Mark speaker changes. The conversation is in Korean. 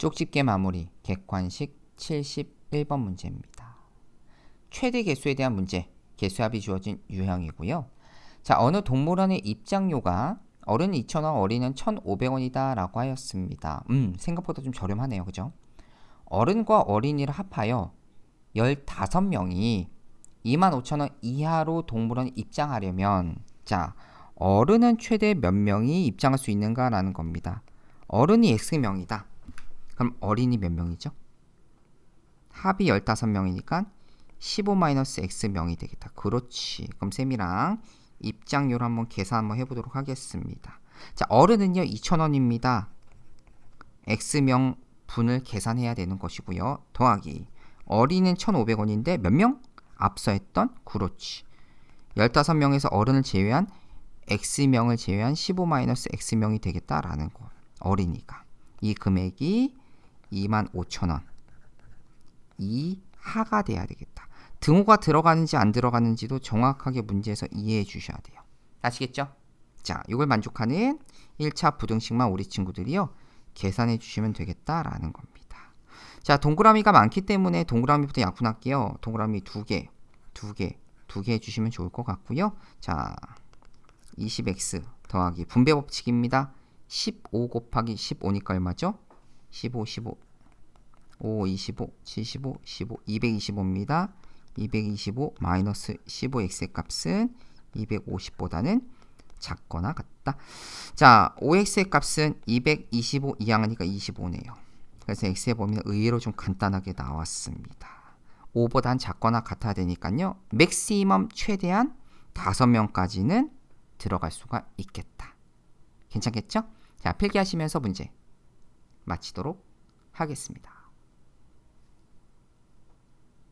Speaker 1: 쪽집게 마무리 객관식 71번 문제입니다. 최대 개수에 대한 문제, 개수합이 주어진 유형이고요. 자, 어느 동물원의 입장료가 어른 2,000원, 어린은 1,500원이다 라고 하였습니다. 음, 생각보다 좀 저렴하네요. 그죠? 어른과 어린이를 합하여 15명이 25,000원 이하로 동물원 입장하려면 자, 어른은 최대 몇 명이 입장할 수 있는가라는 겁니다. 어른이 X명이다. 그럼 어린이 몇 명이죠? 합이 15명이니까 15-X명이 되겠다. 그렇지. 그럼 쌤이랑 입장료를 한번 계산 한번 해보도록 하겠습니다. 자, 어른은요 2,000원입니다. X명 분을 계산해야 되는 것이고요. 더하기 어린이는 1,500원인데 몇 명? 앞서 했던 그렇지. 15명에서 어른을 제외한 X명을 제외한 15-X명이 되겠다라는 거. 어린이가. 이 금액이 25,000원. 이 하가 돼야 되겠다. 등호가 들어가는지 안 들어가는지도 정확하게 문제에서 이해해 주셔야 돼요. 아시겠죠? 자, 이걸 만족하는 1차 부등식만 우리 친구들이요. 계산해 주시면 되겠다라는 겁니다. 자, 동그라미가 많기 때문에 동그라미부터 약분할게요. 동그라미 두 개, 두 개, 두 개 해주시면 좋을 것 같고요. 자, 20x 더하기 분배 법칙입니다. 15 곱하기 15니까 얼마죠? 15, 15, 5, 25, 75, 15, 225입니다. 225 마이너스 15x의 값은 250보다는 작거나 같다. 자, 5x의 값은 225 이항하니까 25네요. 그래서 x의 범위는 의외로 좀 간단하게 나왔습니다. 5보단 작거나 같아야 되니까요. 맥시멈 최대한 5명까지는 들어갈 수가 있겠다. 괜찮겠죠? 자, 필기하시면서 문제 마치도록 하겠습니다.